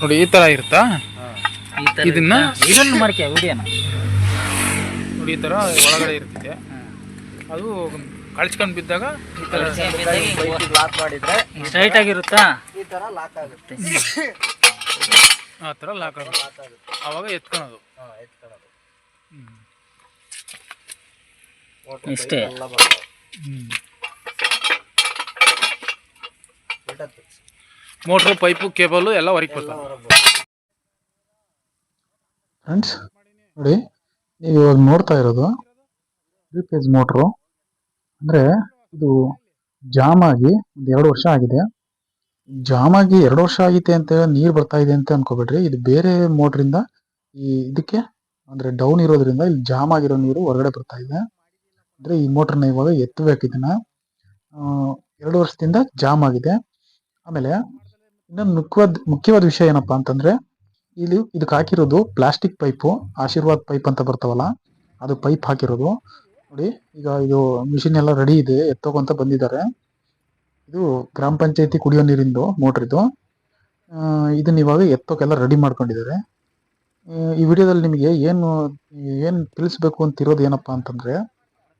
ನೋಡಿ ಈ ತರ ಇರುತ್ತಾ? ಈ ತರ ಇದನ್ನ ಇದನ್ನು ಮಡಿಕೆ ವಿಡಿಯೋನ. ನೋಡಿ ಈ ತರ ಒಳಗಡೆ ಇರ್ತಿದೆ ಅದು ಕಳ್ಸ್ಕೊಂಡು ಬಿದ್ದಾಗ ಈ ತರ ಲಾಕ್ ಮಾಡಿದ್ರೆ ಸ್ಟ್ರೈಟ್ ಆಗಿರುತ್ತಾ ಈ ತರ ಲಾಕ್ ಆಗುತ್ತೆ. ಆ ತರ ಲಾಕ್ ಆಗುತ್ತೆ. ಅವಾಗ ಎತ್ಕೊಳೋದು. ಹಾ ಎತ್ಕೊಳ್ಳೋದು ಹ್ಮ್. Motor ಇಷ್ಟೇ. pipe ಮೋಟ್ರು ಪೈಪು ಕೇಬಲ್ ಎಲ್ಲ ಹೊರಗೆ ಬರ್ತವೆ. ಫ್ರೆಂಡ್ಸ್ ನೋಡಿ ನೀವು ಇವಾಗ ನೋಡ್ತಾ ಇರೋದು ತ್ರೀ ಪೇಜ್ ಮೋಟ್ರು. ಅಂದರೆ ಇದು ಜಾಮ್ ಆಗಿ ಒಂದು ಎರಡು ವರ್ಷ ಆಗಿದೆ. ಜಾಮ್ ಆಗಿ ಎರಡು ವರ್ಷ ಆಗಿದೆ ಅಂತ ನೀರು ಬರ್ತಾ ಇದೆ ಅಂತ ಅನ್ಕೋಬೇಡ್ರಿ. ಇದು ಬೇರೆ ಮೋಟ್ರಿಂದ ಈ ಇದಕ್ಕೆ ಅಂದರೆ ಡೌನ್ ಇರೋದ್ರಿಂದ ಇಲ್ಲಿ ಜಾಮ್ ಆಗಿರೋ ನೀರು ಹೊರಗಡೆ ಬರ್ತಾ ಇದೆ. ಅಂದರೆ ಈ ಮೋಟ್ರನ್ನ ಇವಾಗ ಎತ್ತಬೇಕು ಇದನ್ನ. ಆ, ಎರಡು ವರ್ಷದಿಂದ ಜಾಮ್ ಆಗಿದೆ. ಆಮೇಲೆ ಇನ್ನೊಂದು ಮುಖ್ಯವಾದ ಮುಖ್ಯವಾದ ವಿಷಯ ಏನಪ್ಪಾ ಅಂತಂದ್ರೆ ಇಲ್ಲಿ ಇದಕ್ಕೆ ಹಾಕಿರೋದು ಪ್ಲಾಸ್ಟಿಕ್ ಪೈಪು ಆಶೀರ್ವಾದ್ ಪೈಪ್ ಅಂತ ಬರ್ತಾವಲ್ಲ ಅದು ಪೈಪ್ ಹಾಕಿರೋದು. ನೋಡಿ ಈಗ ಇದು ಮಿಷಿನ್ ಎಲ್ಲ ರೆಡಿ ಇದೆ ಎತ್ತೋಕೊಂತ ಬಂದಿದ್ದಾರೆ. ಇದು ಗ್ರಾಮ ಪಂಚಾಯತಿ ಕುಡಿಯೋ ನೀರಿಂದು ಮೋಟ್ರ್ ಇದು. ಆ, ಇದನ್ನ ಇವಾಗ ಎತ್ತೋಕೆಲ್ಲ ರೆಡಿ ಮಾಡ್ಕೊಂಡಿದ್ದಾರೆ. ಈ ವಿಡಿಯೋದಲ್ಲಿ ನಿಮಗೆ ಏನು ಏನು ತಿಳಿಸ್ಬೇಕು ಅಂತಿರೋದು ಏನಪ್ಪಾ ಅಂತಂದ್ರೆ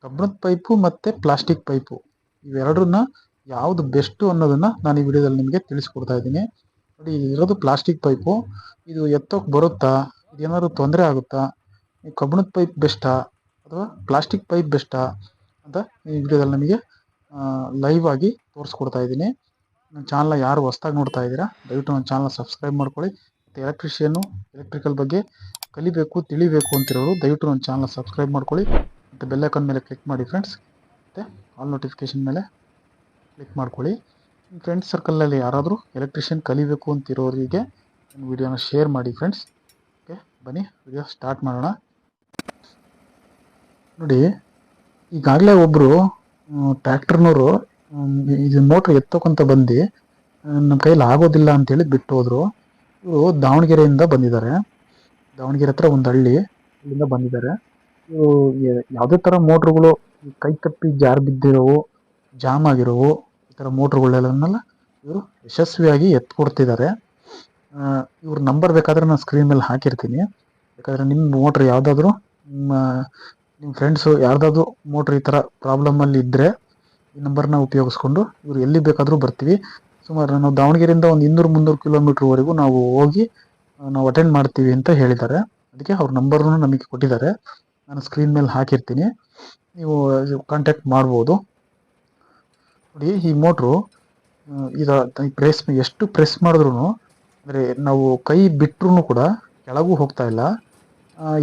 ಕಬ್ಬಣದ ಪೈಪು ಮತ್ತೆ ಪ್ಲಾಸ್ಟಿಕ್ ಪೈಪು ಇವೆರಡನ್ನ ಯಾವ್ದು ಬೆಸ್ಟು ಅನ್ನೋದನ್ನ ನಾನು ಈ ವಿಡಿಯೋದಲ್ಲಿ ನಿಮಗೆ ತಿಳಿಸ್ಕೊಡ್ತಾ ಇದ್ದೀನಿ. ನೋಡಿ ಇರೋದು ಪ್ಲಾಸ್ಟಿಕ್ ಪೈಪು ಇದು ಎತ್ತೋಕೆ ಬರುತ್ತಾ? ಇದೇನಾದ್ರು ತೊಂದರೆ ಆಗುತ್ತಾ? ಕಬ್ಬಣದ ಪೈಪ್ ಬೆಸ್ಟಾ ಅಥವಾ ಪ್ಲಾಸ್ಟಿಕ್ ಪೈಪ್ ಬೆಸ್ಟಾ ಅಂತ ಈ ವಿಡಿಯೋದಲ್ಲಿ ನಮಗೆ ಲೈವ್ ಆಗಿ ತೋರಿಸ್ಕೊಡ್ತಾ ಇದ್ದೀನಿ. ನನ್ನ ಚಾನಲ್ನ ಯಾರು ಹೊಸ್ದಾಗಿ ನೋಡ್ತಾ ಇದ್ದೀರಾ, ದಯವಿಟ್ಟು ನನ್ನ ಚಾನಲ್ನ ಸಬ್ಸ್ಕ್ರೈಬ್ ಮಾಡ್ಕೊಳ್ಳಿ. ಮತ್ತು ಎಲೆಕ್ಟ್ರಿಷಿಯನ್ನು ಎಲೆಕ್ಟ್ರಿಕಲ್ ಬಗ್ಗೆ ಕಲಿಬೇಕು, ತಿಳಿಬೇಕು ಅಂತಿರೋರು, ದಯವಿಟ್ಟು ನನ್ನ ಚಾನಲ್ನ ಸಬ್ಸ್ಕ್ರೈಬ್ ಮಾಡ್ಕೊಳ್ಳಿ. ಮತ್ತು ಬೆಲ್ಲೈಕನ್ ಮೇಲೆ ಕ್ಲಿಕ್ ಮಾಡಿ ಫ್ರೆಂಡ್ಸ್ ಮತ್ತು ಆಲ್ ನೋಟಿಫಿಕೇಷನ್ ಮೇಲೆ ಕ್ಲಿಕ್ ಮಾಡ್ಕೊಳ್ಳಿ. ಫ್ರೆಂಡ್ಸ್ ಸರ್ಕಲಲ್ಲಿ ಯಾರಾದರೂ ಎಲೆಕ್ಟ್ರಿಷಿಯನ್ ಕಲಿಬೇಕು ಅಂತಿರೋರಿಗೆ ವಿಡಿಯೋನ ಶೇರ್ ಮಾಡಿ ಫ್ರೆಂಡ್ಸ್ ಓಕೆ ಬನ್ನಿ ವಿಡಿಯೋ ಸ್ಟಾರ್ಟ್ ಮಾಡೋಣ. ನೋಡಿ, ಈಗಾಗಲೇ ಒಬ್ಬರು ಟ್ರ್ಯಾಕ್ಟರ್ನವರು ಇದು ಮೋಟ್ರ್ ಎತ್ತೋಕೊಂತ ಬಂದು ನಮ್ಮ ಕೈಲಿ ಆಗೋದಿಲ್ಲ ಅಂತೇಳಿ ಬಿಟ್ಟು ಹೋದರು ಇವರು ದಾವಣಗೆರೆಯಿಂದ ಬಂದಿದ್ದಾರೆ. ದಾವಣಗೆರೆ ಹತ್ರ ಒಂದು ಹಳ್ಳಿ, ಇಲ್ಲಿಂದ ಬಂದಿದ್ದಾರೆ. ಇವರು ಯಾವುದೇ ಥರ ಮೋಟ್ರುಗಳು ಕೈ ತಪ್ಪಿ ಜಾರು ಬಿದ್ದಿರೋವು, ಜಾಮ್ ಆಗಿರೋವು ಥರ ಮೋಟ್ರ್ಗಳೆಲ್ಲನ್ನೆಲ್ಲ ಇವರು ಯಶಸ್ವಿಯಾಗಿ ಎತ್ಕೊಡ್ತಿದ್ದಾರೆ. ಇವ್ರ ನಂಬರ್ ಬೇಕಾದ್ರೆ ನಾನು ಸ್ಕ್ರೀನ್ ಮೇಲೆ ಹಾಕಿರ್ತೀನಿ. ಯಾಕಂದರೆ ನಿಮ್ಮ ಮೋಟ್ರ್ ಯಾವುದಾದ್ರೂ ನಿಮ್ಮ ನಿಮ್ಮ ಫ್ರೆಂಡ್ಸು ಯಾರ್ದಾದ್ರೂ ಮೋಟ್ರ್ ಈ ಥರ ಪ್ರಾಬ್ಲಮಲ್ಲಿ ಇದ್ದರೆ ಈ ನಂಬರ್ನ ಉಪಯೋಗಿಸ್ಕೊಂಡು ಇವ್ರು ಎಲ್ಲಿ ಬೇಕಾದರೂ ಬರ್ತೀವಿ. ಸುಮಾರು ನಾವು ದಾವಣಗೆರೆಯಿಂದ ಒಂದು ಇನ್ನೂರು ಮುನ್ನೂರು ಕಿಲೋಮೀಟ್ರ್ವರೆಗೂ ನಾವು ಹೋಗಿ ನಾವು ಅಟೆಂಡ್ ಮಾಡ್ತೀವಿ ಅಂತ ಹೇಳಿದ್ದಾರೆ. ಅದಕ್ಕೆ ಅವ್ರ ನಂಬರ್ನು ನಮಗೆ ಕೊಟ್ಟಿದ್ದಾರೆ. ನಾನು ಸ್ಕ್ರೀನ್ ಮೇಲೆ ಹಾಕಿರ್ತೀನಿ. ನೀವು ಕಾಂಟ್ಯಾಕ್ಟ್ ಮಾಡ್ಬೋದು. ನೋಡಿ, ಈ ಮೋಟ್ರು ಈಗ ಪ್ರೆಸ್, ಎಷ್ಟು ಪ್ರೆಸ್ ಮಾಡಿದ್ರು ಅಂದರೆ ನಾವು ಕೈ ಬಿಟ್ಟರು ಕೂಡ ಕೆಳಗೂ ಹೋಗ್ತಾ ಇಲ್ಲ.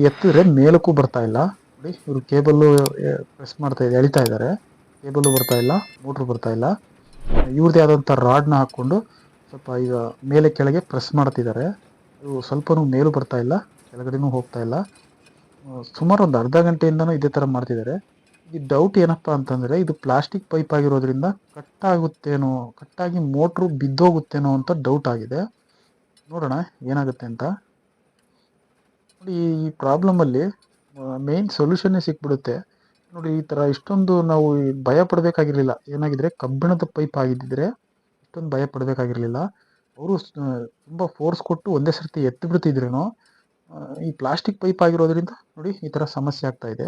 ಎತ್ತಿದ್ರೆ ಮೇಲಕ್ಕೂ ಬರ್ತಾ ಇಲ್ಲ. ನೋಡಿ, ಇವರು ಕೇಬಲ್ಲು ಪ್ರೆಸ್ ಮಾಡ್ತಾ ಇದೆ, ಎಳಿತಾ ಇದ್ದಾರೆ. ಕೇಬಲ್ಲು ಬರ್ತಾ ಇಲ್ಲ, ಮೋಟ್ರು ಬರ್ತಾ ಇಲ್ಲ. ಇವ್ರದ್ದೇ ಆದಂಥ ರಾಡ್ನ ಹಾಕ್ಕೊಂಡು ಸ್ವಲ್ಪ ಈಗ ಮೇಲೆ ಕೆಳಗೆ ಪ್ರೆಸ್ ಮಾಡ್ತಿದ್ದಾರೆ. ಇವು ಸ್ವಲ್ಪನೂ ಮೇಲೂ ಬರ್ತಾ ಇಲ್ಲ, ಕೆಳಗಡೆನೂ ಹೋಗ್ತಾ ಇಲ್ಲ. ಸುಮಾರು ಒಂದು ಅರ್ಧ ಗಂಟೆಯಿಂದನೂ ಇದೇ ಥರ ಮಾಡ್ತಿದ್ದಾರೆ. ಈ ಡೌಟ್ ಏನಪ್ಪ ಅಂತಂದರೆ ಇದು ಪ್ಲಾಸ್ಟಿಕ್ ಪೈಪ್ ಆಗಿರೋದ್ರಿಂದ ಕಟ್ ಆಗುತ್ತೇನೋ ಕಟ್ಟಾಗಿ ಮೋಟ್ರು ಬಿದ್ದೋಗುತ್ತೇನೋ ಅಂತ ಡೌಟ್ ಆಗಿದೆ. ನೋಡೋಣ ಏನಾಗುತ್ತೆ ಅಂತ. ನೋಡಿ, ಈ ಪ್ರಾಬ್ಲಮಲ್ಲಿ ಮೇನ್ ಸೊಲ್ಯೂಷನ್ನೇ ಸಿಕ್ಬಿಡುತ್ತೆ. ನೋಡಿ, ಈ ಥರ ಇಷ್ಟೊಂದು ನಾವು ಭಯ ಪಡಬೇಕಾಗಿರಲಿಲ್ಲ. ಏನಾಗಿದ್ರೆ ಕಬ್ಬಿಣದ ಪೈಪ್ ಆಗಿದ್ದಿದ್ರೆ ಇಷ್ಟೊಂದು ಭಯ ಪಡಬೇಕಾಗಿರಲಿಲ್ಲ. ಅವರು ತುಂಬ ಫೋರ್ಸ್ ಕೊಟ್ಟು ಒಂದೇ ಸರ್ತಿ ಎತ್ತಿ ಬಿಡ್ತಿದ್ರೇನೋ ಈ ಪ್ಲಾಸ್ಟಿಕ್ ಪೈಪ್ ಆಗಿರೋದ್ರಿಂದ ನೋಡಿ ಈ ಥರ ಸಮಸ್ಯೆ ಆಗ್ತಾ ಇದೆ.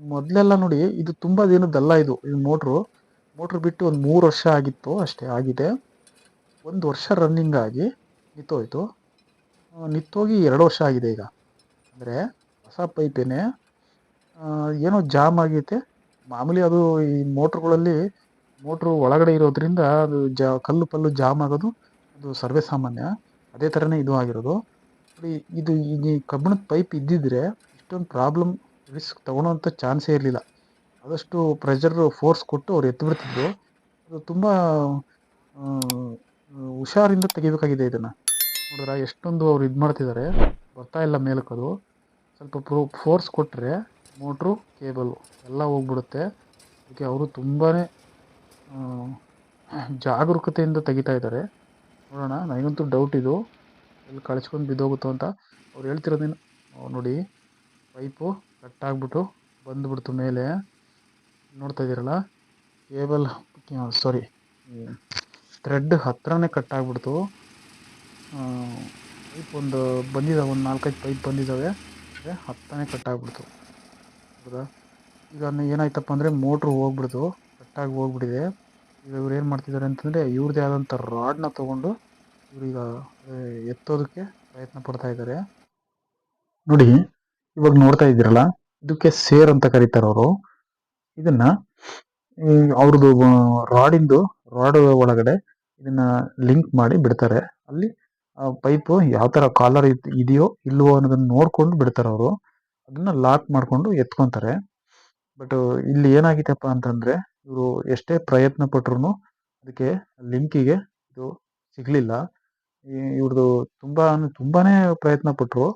ಮೊದಲೆಲ್ಲ ನೋಡಿ, ಇದು ತುಂಬ ದಿನದ್ದಲ್ಲ ಇದು. ಇದು ಮೋಟ್ರು, ಮೋಟ್ರ್ ಬಿಟ್ಟು ಒಂದು ಮೂರು ವರ್ಷ ಆಗಿತ್ತು ಅಷ್ಟೇ, ಆಗಿದೆ. ಒಂದು ವರ್ಷ ರನ್ನಿಂಗ್ ಆಗಿ ನಿಂತೋಯ್ತು. ನಿಂತೋಗಿ ಎರಡು ವರ್ಷ ಆಗಿದೆ ಈಗ. ಅಂದರೆ ಹೊಸ ಪೈಪೇನೆ ಏನೋ ಜಾಮ್ ಆಗೈತೆ. ಮಾಮೂಲಿ ಅದು ಈ ಮೋಟ್ರುಗಳಲ್ಲಿ, ಮೋಟ್ರು ಒಳಗಡೆ ಇರೋದ್ರಿಂದ ಅದು ಜಾ, ಕಲ್ಲು ಪಲ್ಲು ಜಾಮ್ ಆಗೋದು ಅದು ಸರ್ವೇ ಸಾಮಾನ್ಯ. ಅದೇ ಥರನೇ ಇದು ಆಗಿರೋದು. ಇದು ಈ ಕಬ್ಬಿಣದ ಪೈಪ್ ಇದ್ದಿದ್ರೆ ಇಷ್ಟೊಂದು ಪ್ರಾಬ್ಲಮ್ ರಿಸ್ಕ್ ತೊಗೊಳೋಂಥ ಚಾನ್ಸೇ ಇರಲಿಲ್ಲ. ಆದಷ್ಟು ಪ್ರೆಷರ್ ಫೋರ್ಸ್ ಕೊಟ್ಟು ಅವ್ರು ಎತ್ತು ಬಿಡ್ತಿದ್ರು. ಅದು ತುಂಬ ಹುಷಾರಿಂದ ತೆಗಿಬೇಕಾಗಿದೆ ಇದನ್ನು. ನೋಡಿದ್ರೆ, ಎಷ್ಟೊಂದು ಅವ್ರು ಇದು ಮಾಡ್ತಿದ್ದಾರೆ ಬರ್ತಾ ಇಲ್ಲ ಮೇಲಕ್ಕದು ಸ್ವಲ್ಪ ಪ್ರೊ ಫೋರ್ಸ್ ಕೊಟ್ಟರೆ ಮೋಟ್ರು ಕೇಬಲ್ ಎಲ್ಲ ಹೋಗ್ಬಿಡುತ್ತೆ. ಅದಕ್ಕೆ ಅವರು ತುಂಬಾ ಜಾಗರೂಕತೆಯಿಂದ ತೆಗಿತಾ ಇದ್ದಾರೆ ನೋಡೋಣ, ನನಗಂತೂ ಡೌಟ್ ಇದು. ಎಲ್ಲಿ ಕಳ್ಸ್ಕೊಂಡು ಬಿದ್ದೋಗುತ್ತೋ ಅಂತ. ಅವ್ರು ಹೇಳ್ತಿರೋದೇನು, ನೋಡಿ ಪೈಪು ಕಟ್ಟಾಗ್ಬಿಟ್ಟು ಬಂದುಬಿಡ್ತು ಮೇಲೆ. ನೋಡ್ತಾ ಇದ್ದೀರಲ್ಲ? ಕೇಬಲ್ ಸಾರಿ ಥ್ರೆಡ್ ಹತ್ರನೇ ಕಟ್ಟಾಗ್ಬಿಡ್ತು. ಪೈಪ್ ಒಂದು ಬಂದಿದ್ದಾವೆ ಒಂದು ನಾಲ್ಕೈದು ಪೈಪ್ ಬಂದಿದ್ದಾವೆ ಅಂದರೆ ಹತ್ತನೇ ಕಟ್ಟಾಗ್ಬಿಡ್ತು. ಹೌದಾ? ಈಗ ಏನಾಯ್ತಪ್ಪ ಅಂದರೆ ಮೋಟ್ರು ಹೋಗ್ಬಿಡ್ತು ಕಟ್ಟಾಗಿ ಹೋಗ್ಬಿಟ್ಟಿದೆ. ಈಗ ಇವ್ರು ಏನು ಮಾಡ್ತಿದ್ದಾರೆ ಅಂತಂದರೆ ಇವ್ರದ್ದೇ ಆದಂಥ ರಾಡ್ನ ತೊಗೊಂಡು ಇವ್ರೀಗ ಎತ್ತೋದಕ್ಕೆ ಪ್ರಯತ್ನ ಪಡ್ತಾ ಇದ್ದಾರೆ. ನೋಡಿ ಇವಾಗ ನೋಡ್ತಾ ಇದ್ದೀರಲ್ಲ, ಇದಕ್ಕೆ ಸೇರ್ ಅಂತ ಕರೀತಾರೆ ಅವರು. ಇದನ್ನ ಅವ್ರದ್ದು ರಾಡಿಂದು, ರಾಡ್ ಒಳಗಡೆ ಇದನ್ನ ಲಿಂಕ್ ಮಾಡಿ ಬಿಡ್ತಾರೆ. ಅಲ್ಲಿ ಪೈಪು ಯಾವ ತರ ಕಾಲರ್ ಇದೆಯೋ ಇಲ್ವೋ ಅನ್ನೋದನ್ನ ನೋಡ್ಕೊಂಡು ಬಿಡ್ತಾರೆ ಅವರು. ಅದನ್ನ ಲಾಕ್ ಮಾಡ್ಕೊಂಡು ಎತ್ಕೊಂತಾರೆ. ಬಟ್ ಇಲ್ಲಿ ಏನಾಗಿತ್ತಪ್ಪ ಅಂತಂದ್ರೆ, ಇವರು ಎಷ್ಟೇ ಪ್ರಯತ್ನ ಪಟ್ರು ಅದಕ್ಕೆ ಲಿಂಕಿಗೆ ಇದು ಸಿಗ್ಲಿಲ್ಲ. ಇವ್ರದ್ದು ತುಂಬಾ ತುಂಬಾನೇ ಪ್ರಯತ್ನ ಪಟ್ರು.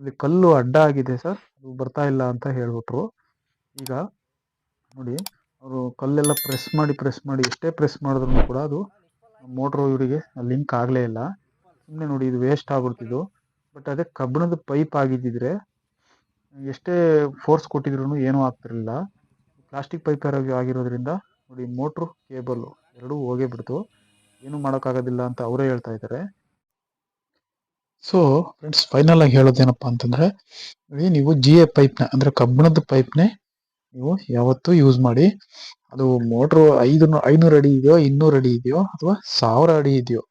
ಅಲ್ಲಿ ಕಲ್ಲು ಅಡ್ಡ ಆಗಿದೆ ಸರ್. ಅದು ಬರ್ತಾ ಇಲ್ಲ ಅಂತ ಹೇಳ್ಬಿಟ್ರು. ಈಗ ನೋಡಿ, ಅವರು ಕಲ್ಲೆಲ್ಲ ಪ್ರೆಸ್ ಮಾಡಿ ಪ್ರೆಸ್ ಮಾಡಿ, ಎಷ್ಟೇ ಪ್ರೆಸ್ ಮಾಡಿದ್ರು ಕೂಡ ಅದು ಮೋಟ್ರು ಇವರಿಗೆ ಲಿಂಕ್ ಆಗಲೇ ಇಲ್ಲ. ಸುಮ್ಮನೆ ನೋಡಿ ಇದು ವೇಸ್ಟ್ ಆಗ್ಬಿಡ್ತಿದ್ದು. ಬಟ್ ಅದೇ ಕಬ್ಬಿಣದ ಪೈಪ್ ಆಗಿದ್ದಿದ್ರೆ ಎಷ್ಟೇ ಫೋರ್ಸ್ ಕೊಟ್ಟಿದ್ರು ಏನೂ ಆಗ್ತಿರಲಿಲ್ಲ. ಪ್ಲಾಸ್ಟಿಕ್ ಪೈಪ್ ಆಗಿರೋದ್ರಿಂದ ನೋಡಿ ಮೋಟ್ರು ಕೇಬಲ್ಲು ಎರಡೂ ಹೋಗೇ ಬಿಡ್ತು. ಏನೂ ಮಾಡೋಕ್ಕಾಗೋದಿಲ್ಲ ಅಂತ ಅವರೇ ಹೇಳ್ತಾ ಇದ್ದಾರೆ. ಸೊ ಫ್ರೆಂಡ್ಸ್ ಫೈನಲ್ ಆಗಿ ಹೇಳೋದೇನಪ್ಪ ಅಂತಂದ್ರೆ ನೀವು ಜಿ ಎ ಪೈಪ್ನ ಅಂದ್ರೆ ಕಬ್ಬಿಣದ ಪೈಪ್ನೇ ನೀವು ಯಾವತ್ತೂ ಯೂಸ್ ಮಾಡಿ, ಅದು ಮೋಟ್ರು ಐದು ಐನೂರು ಅಡಿ ಇದೆಯೋ, ಇನ್ನೂರು ಅಡಿ ಇದೆಯೋ, ಅಥವಾ ಸಾವಿರ ಅಡಿ ಇದೆಯೋ,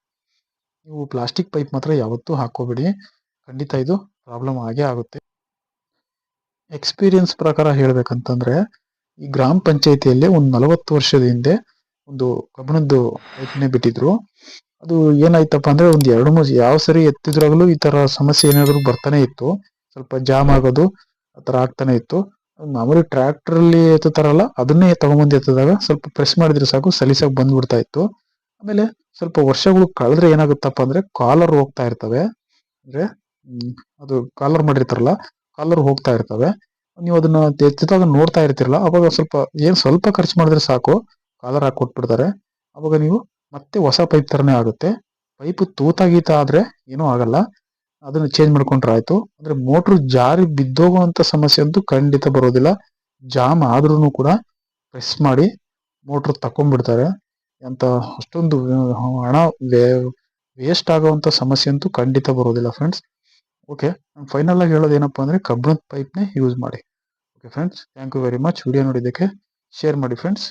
ನೀವು ಪ್ಲಾಸ್ಟಿಕ್ ಪೈಪ್ ಮಾತ್ರ ಯಾವತ್ತೂ ಹಾಕೋಬೇಡಿ. ಖಂಡಿತ ಇದು ಪ್ರಾಬ್ಲಮ್ ಆಗೇ ಆಗುತ್ತೆ. ಎಕ್ಸ್ಪೀರಿಯನ್ಸ್ ಪ್ರಕಾರ ಹೇಳ್ಬೇಕಂತಂದ್ರೆ, ಈ ಗ್ರಾಮ ಪಂಚಾಯತಿಯಲ್ಲಿ ಒಂದು ನಲವತ್ತು ವರ್ಷದ ಹಿಂದೆ ಒಂದು ಕಬ್ಬಿಣದ್ದು ಪೈಪ್ನೇ ಬಿಟ್ಟಿದ್ರು. ಅದು ಏನಾಯ್ತಪ್ಪ ಅಂದ್ರೆ ಒಂದು ಎರಡು ಮೂರು ಯಾವ ಸರಿ ಎತ್ತಿದ್ರಾಗಲೂ ಈ ತರ ಸಮಸ್ಯೆ ಏನಾದ್ರು ಬರ್ತಾನೆ ಇತ್ತು. ಸ್ವಲ್ಪ ಜಾಮ್ ಆಗೋದು ಆ ತರ ಆಗ್ತಾನೆ ಇತ್ತು. ಮಾಮೂಲಿ ಟ್ರ್ಯಾಕ್ಟರ್ ಅಲ್ಲಿ ಎತ್ತುತ್ತಾರಲ್ಲ, ಅದನ್ನೇ ತಗೊಂಬಂದು ಎತ್ತಿದಾಗ ಸ್ವಲ್ಪ ಪ್ರೆಸ್ ಮಾಡಿದ್ರೆ ಸಾಕು, ಸಲೀಸಾಗಿ ಬಂದ್ಬಿಡ್ತಾ ಇತ್ತು. ಆಮೇಲೆ ಸ್ವಲ್ಪ ವರ್ಷಗಳು ಕಳೆದ್ರೆ ಏನಾಗುತ್ತಪ್ಪ ಅಂದ್ರೆ ಕಾಲರ್ ಹೋಗ್ತಾ ಇರ್ತವೆ. ಅಂದ್ರೆ ಅದು ಕಾಲರ್ ಮಾಡಿರ್ತಾರಲ್ಲ, ಕಾಲರ್ ಹೋಗ್ತಾ ಇರ್ತವೆ. ನೀವು ಅದನ್ನ ಎತ್ತಿದಾಗ ನೋಡ್ತಾ ಇರ್ತಿರಲ್ಲ, ಅವಾಗ ಸ್ವಲ್ಪ ಏನ್ ಸ್ವಲ್ಪ ಖರ್ಚು ಮಾಡಿದ್ರೆ ಸಾಕು, ಕಾಲರ್ ಹಾಕಿ ಕೊಟ್ಬಿಡ್ತಾರೆ. ಅವಾಗ ನೀವು ಮತ್ತೆ ಹೊಸ ಪೈಪ್ ತರನೇ ಆಗುತ್ತೆ. ಪೈಪ್ ತೂತ ಗೀತ ಆದ್ರೆ ಏನೂ ಆಗಲ್ಲ. ಅದನ್ನು ಚೇಂಜ್ ಮಾಡ್ಕೊಂಡ್ರೆ ಆಯಿತು. ಅಂದ್ರೆ ಮೋಟ್ರು ಜಾರಿ ಬಿದ್ದೋಗುವಂತ ಸಮಸ್ಯೆ ಅಂತೂ ಖಂಡಿತ ಬರೋದಿಲ್ಲ. ಜಾಮ್ ಆದ್ರೂ ಕೂಡ ಪ್ರೆಸ್ ಮಾಡಿ ಮೋಟ್ರ್ ತಕೊಂಡ್ಬಿಡ್ತಾರೆ ಅಂತ ಅಷ್ಟೊಂದು ಹಣ ಹಣ ವೇಸ್ಟ್ ಆಗೋವಂಥ ಸಮಸ್ಯೆ ಅಂತೂ ಖಂಡಿತ ಬರೋದಿಲ್ಲ ಫ್ರೆಂಡ್ಸ್ ಓಕೆ ಫೈನಲ್ ಆಗಿ ಹೇಳೋದು ಏನಪ್ಪಾ ಅಂದ್ರೆ ಕಬ್ಬಿಣದ ಪೈಪ್ನೇ ಯೂಸ್ ಮಾಡಿ. Okay friends thank you very much video ನೋಡಿದ್ದಕ್ಕೆ ಶೇರ್ ಮಾಡಿ ಫ್ರೆಂಡ್ಸ್